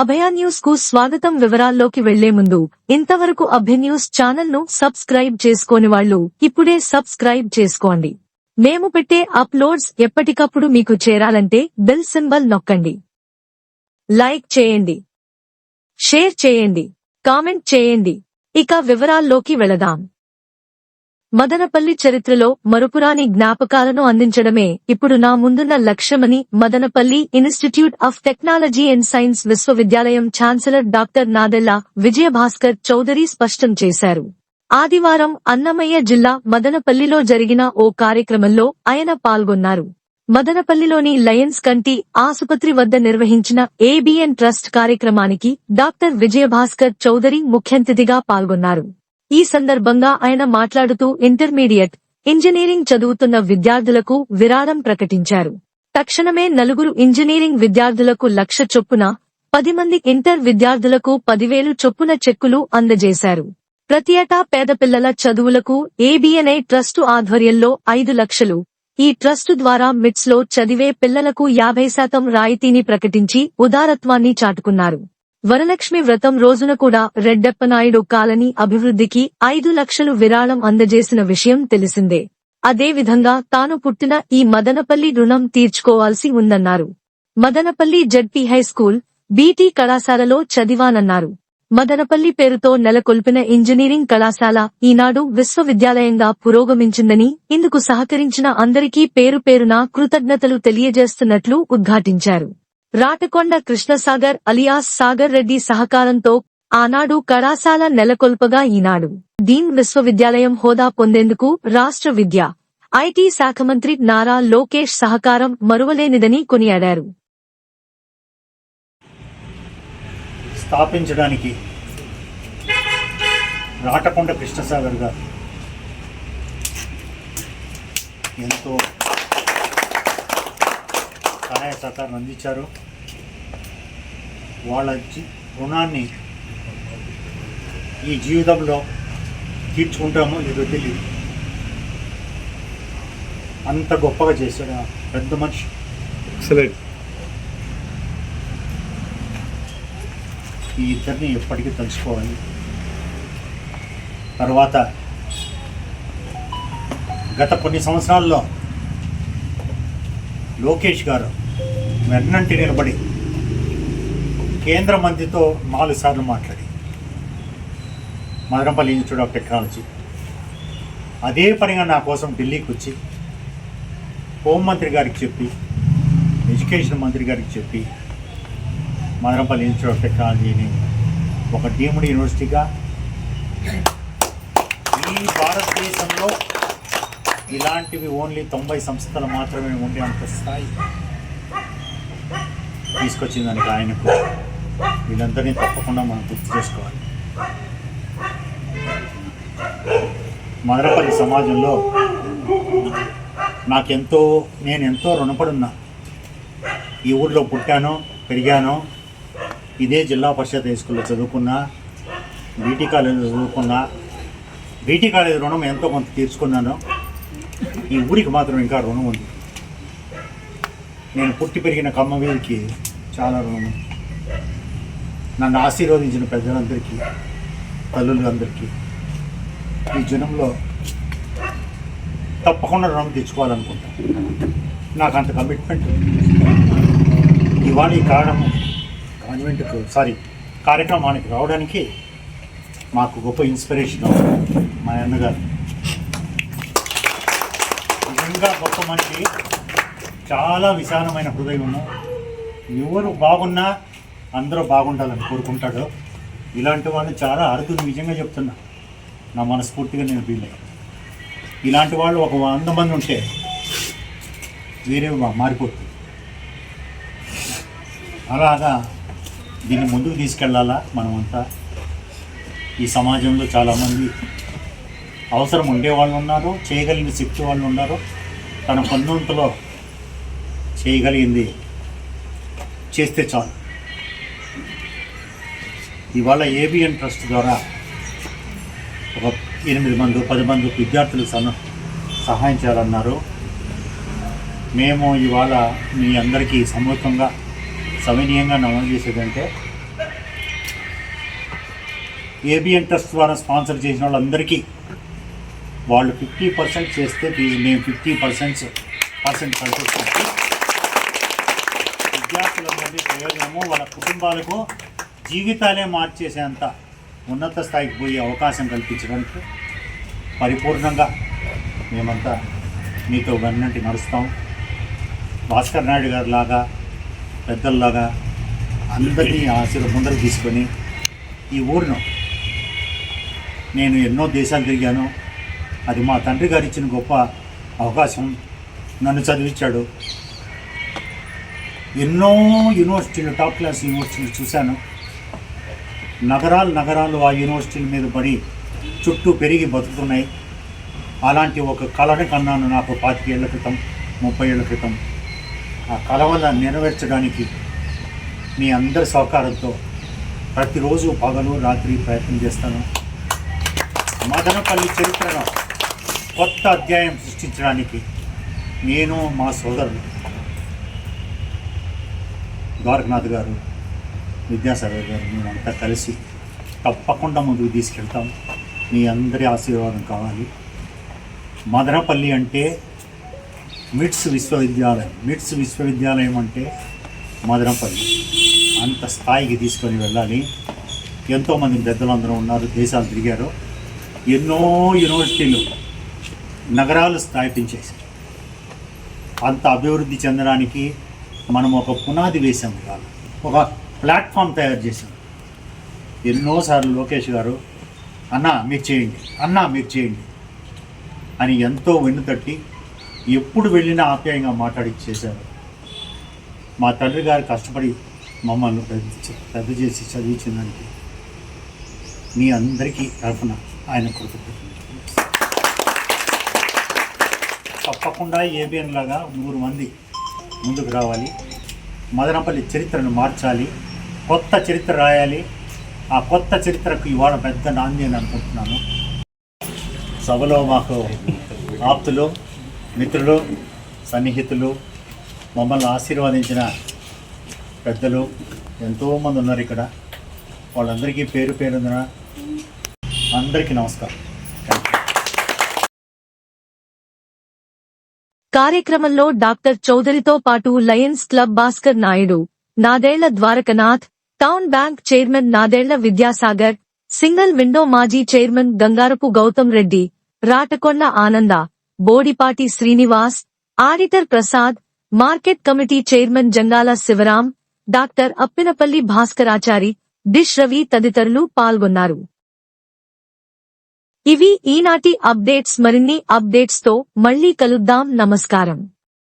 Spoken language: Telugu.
అభయ న్యూస్కు స్వాగతం వివరాల్లోకి వెళ్ళే ముందు ఇంతవరకు అభయ న్యూస్ ఛానల్ను సబ్స్క్రైబ్ చేసుకోని వాళ్ళు ఇప్పుడే సబ్స్క్రైబ్ చేసుకోండి. మేము పెట్టే అప్లోడ్స్ ఎప్పటికప్పుడు మీకు చేరాలంటే బెల్ సింబల్ నొక్కండి. లైక్ చేయండి. షేర్ చేయండి. కామెంట్ చేయండి. ఇక వివరాల్లోకి వెళదాం. మదనపల్లి చరిత్రలో మరుపురాని జ్ఞాపకాలను అందించడమే ఇప్పుడు నా ముందున్న లక్ష్యమని Madanapalle institute of technology and science విశ్వవిద్యాలయం ఛాన్సలర్ డాక్టర్ నాదెల్లా విజయభాస్కర్ చౌదరి స్పష్టం చేశారు. ఆదివారం అన్నమయ్య జిల్లా మదనపల్లిలో జరిగిన ఓ కార్యక్రమంలో ఆయన పాల్గొన్నారు. మదనపల్లిలోని లయన్స్ కంటి ఆసుపత్రి వద్ద నిర్వహించిన ఏబిఎన్ ట్రస్ట్ కార్యక్రమానికి డాక్టర్ విజయభాస్కర్ చౌదరి ముఖ్యంతిథిగా పాల్గొన్నారు. ఈ సందర్భంగా ఆయన మాట్లాడుతూ ఇంటర్మీడియట్ ఇంజనీరింగ్ చదువుతున్న విద్యార్థులకు విరాళం ప్రకటించారు. తక్షణమే నలుగురు ఇంజనీరింగ్ విద్యార్థులకు లక్ష చొప్పున పది మంది ఇంటర్ విద్యార్థులకు పదివేలు చొప్పున చెక్కులు అందజేశారు. ప్రతి ఏటా పేద పిల్లల చదువులకు ఏబిఎన్ఐ ట్రస్టు ఆధ్వర్యంలో ఐదు లక్షలు. ఈ ట్రస్టు ద్వారా మిట్స్లో చదివే పిల్లలకు యాభై శాతం రాయితీని ప్రకటించి ఉదారత్వాన్ని చాటుకున్నారు. వరలక్ష్మి వ్రతం రోజున కూడా రెడ్డప్పనాయుడు కాలనీ అభివృద్ధికి ఐదు లక్షలు విరాళం అందజేసిన విషయం తెలిసిందే. అదేవిధంగా తాను పుట్టిన ఈ మదనపల్లి రుణం తీర్చుకోవాల్సి ఉందన్నారు. మదనపల్లి జడ్పీ హైస్కూల్ బీటీ కళాశాలలో చదివానన్నారు. మదనపల్లి పేరుతో నెలకొల్పిన ఇంజనీరింగ్ కళాశాల ఈనాడు విశ్వవిద్యాలయంగా పురోగమించిందని ఇందుకు సహకరించిన అందరికీ పేరు పేరున కృతజ్ఞతలు తెలియజేస్తున్నట్లు ఉద్ఘాటించారు. రాటకొండ కృష్ణసాగర్ అలియాస్ సాగర్ రెడ్డి సహకారంతో ఆనాడు కళాశాల నెలకొల్పగా ఈనాడు డీన్ విశ్వవిద్యాలయం హోదా పొందేందుకు రాష్ట్ర విద్య ఐటీ శాఖ మంత్రి నారా లోకేష్ సహకారం మరువలేనిదని కొనియాడారు. స్థాపించడానికి రాటకొండ కృష్ణసాగర్ గారు ఎంతో సహాయ సహకారం అందించారు. వాళ్ళ రుణాన్ని ఈ జీవితంలో తీర్చుకుంటామో లేదో తెలియదు అంత గొప్పగా చేశాడు ఆ పెద్ద మనిషి. ఎక్సలెంట్ ఈ ఇద్దరిని ఎప్పటికీ తలుచుకోవాలి. తర్వాత గత కొన్ని సంవత్సరాల్లో లోకేష్ గారు వెన్నంటి నిలబడి కేంద్ర మంత్రితో నాలుగు సార్లు మాట్లాడి. Madanapalle institute of technology. అదే పనిగా నా కోసం ఢిల్లీకి వచ్చి హోంమంత్రి గారికి చెప్పి ఎడ్యుకేషన్ మంత్రి గారికి చెప్పి మదనపల్లి ఇన్స్టిట్యూట్ ఆఫ్ టెక్నాలజీని ఒక డీమ్డ్ యూనివర్సిటీగా ఈ భారతదేశంలో ఇలాంటివి ఓన్లీ తొంభై సంస్థలు మాత్రమే ఉండే అంత స్థాయి తీసుకొచ్చిందానికి ఆయనకు. వీళ్ళందరినీ తప్పకుండా మనం గుర్తు చేసుకోవాలి. మదనపల్లి సమాజంలో నాకెంతో నేను ఎంతో రుణపడి ఉన్నా ఈ ఊళ్ళో పుట్టాను పెరిగాను ఇదే జిల్లా పరిషత్ హై స్కూల్లో చదువుకున్నా బీటీ కాలేజీలో చదువుకున్నా బీటీ కాలేజీ రుణం ఎంతో కొంత తీర్చుకున్నాను ఈ ఊరికి మాత్రం ఇంకా రుణం ఉంది. నేను పుట్టి పెరిగిన కమ్మ వీరికి చాలా రుణం ఉంది. నన్ను ఆశీర్వదించిన పెద్దలందరికీ తల్లులందరికీ ఈ జనంలో తప్పకుండా రుణం తెచ్చుకోవాలనుకుంటా నాకు అంత కమిట్మెంట్ ఇవాళ ఈ కారణం కాన్వెంట్కు సారీ కార్యక్రమానికి రావడానికి మాకు గొప్ప ఇన్స్పిరేషన్ మా అన్నగారు నిజంగా గొప్ప మనిషి. చాలా విశాలమైన హృదయం. ఎవరు బాగున్నా అందరూ బాగుండాలని కోరుకుంటాడు. ఇలాంటి వాళ్ళు చాలా అరుదు నిజంగా చెప్తున్నా. నా మనస్ఫూర్తిగా నేను ఫీల్ అయ్యాను ఇలాంటి వాళ్ళు ఒక వంద మంది ఉంటే వేరే మారిపోతుంది. అలాగా దీన్ని ముందుకు తీసుకెళ్ళాలా మనమంతా? ఈ సమాజంలో చాలామంది అవసరం ఉండే వాళ్ళు ఉన్నారు చేయగలిగిన శక్తి వాళ్ళు ఉన్నారు. తన పన్నుంతలో చేయగలిగింది చేస్తే చాలు. ఇవాళ ఏబిఎన్ ట్రస్ట్ ద్వారా ఒక ఎనిమిది మంది పది మంది విద్యార్థులు సన సహాయం చేయాలన్నారు. మేము ఇవాళ మీ అందరికీ సమూహంగా సవినీయంగా నమోదు చేసేదంటే ఏబిఎన్ ట్రస్ట్ ద్వారా స్పాన్సర్ చేసిన వాళ్ళందరికీ వాళ్ళు ఫిఫ్టీ పర్సెంట్ చేస్తే ఫీజు మేము ఫిఫ్టీ పర్సెంట్ పర్సెంట్ కలిసి విద్యార్థులందరికీ ప్రయోజనము వాళ్ళ కుటుంబాలకు జీవితాలే మార్చేసేంత ఉన్నత స్థాయికి పోయే అవకాశం కల్పించడానికి పరిపూర్ణంగా మేమంతా మీతో వెన్నంటి నడుస్తాం. భాస్కర్ నాయుడు గారి లాగా పెద్దల్లాగా అందరినీ ఆశీర్వ ముందరకు తీసుకొని ఈ ఊరిను నేను ఎన్నో దేశాలు తిరిగాను. అది మా తండ్రి గారు ఇచ్చిన గొప్ప అవకాశం. నన్ను చదివించాడు. ఎన్నో యూనివర్సిటీలు టాప్ క్లాస్ యూనివర్సిటీలు చూశాను. నగరాలు నగరాలు ఆ యూనివర్సిటీల మీద పడి చుట్టూ పెరిగి బతుకుతున్నాయి. అలాంటి ఒక కళని కన్నాను నాకు పాతికేళ్ళ క్రితం ముప్పై ఏళ్ళ క్రితం. ఆ కళ వల్ల నెరవేర్చడానికి మీ అందరి సహకారంతో ప్రతిరోజు పగలు రాత్రి ప్రయత్నం చేస్తాను. మదనపల్లి చరిత్రను కొత్త అధ్యాయం సృష్టించడానికి నేను మా సోదరులు ద్వారకనాథ్ గారు విద్యాసాగర్ గారు మేమంతా కలిసి తప్పకుండా ముందుకు తీసుకెళ్తాం. మీ అందరి ఆశీర్వాదం కావాలి. మదనపల్లి అంటే మిట్స్ విశ్వవిద్యాలయం. మిట్స్ విశ్వవిద్యాలయం అంటే మదనపల్లి. అంత స్థాయికి తీసుకొని వెళ్ళాలి. ఎంతోమంది పెద్దలందరూ ఉన్నారు దేశాలు తిరిగారు. ఎన్నో యూనివర్సిటీలు నగరాలు స్థాపించేశారు. అంత అభివృద్ధి చెందడానికి మనం ఒక పునాది వేసాం ఇవాళ. ఒక ప్లాట్ఫామ్ తయారు చేశాం. ఎన్నోసార్లు లోకేష్ గారు అన్నా మీరు చేయండి అన్నా మీరు చేయండి అని ఎంతో వెన్నుతట్టి ఎప్పుడు వెళ్ళినా ఆప్యాయంగా మాట్లాడి చేశారు. మా తండ్రి గారు కష్టపడి మమ్మల్ని పెద్ద చేసి పెద్ద చేసి చదివించిందానికి మీ అందరికీ తరఫున ఆయన కృతజ్ఞత తప్పకుండా ఏబిఎన్ లాగా నూరు మంది ముందుకు రావాలి. మదనపల్లి చరిత్రను మార్చాలి. కొత్త చరిత్ర రాయాలి. ఆ కొత్త చరిత్రకు ఇవాళ పెద్ద నాంది అని అనుకుంటున్నాను. సభలో మాకు ఆప్తులు మిత్రులు సన్నిహితులు మమ్మల్ని ఆశీర్వదించిన పెద్దలు ఎంతోమంది ఉన్నారు ఇక్కడ. వాళ్ళందరికీ పేరు పేరున అందరికీ నమస్కారం. కార్యక్రమంలో డాక్టర్ చౌదరితో పాటు lions club Bhaskar Naidu Nadella Dwarakanath town bank chairman Nadella Vidyasagar single window మాజీ chairman Gangarapu Gautam Reddy Ratakonda Ananda Bodipati Srinivas auditor Prasad market committee chairman Jangala Sivaram doctor Appinapalli Bhaskarachari dish Ravi తదితరులు పాల్గొన్నారు. ఇవి ఈనాటి అప్డేట్స్. మరిన్ని అప్డేట్స్తో మళ్ళీ కలుద్దాం. నమస్కారం.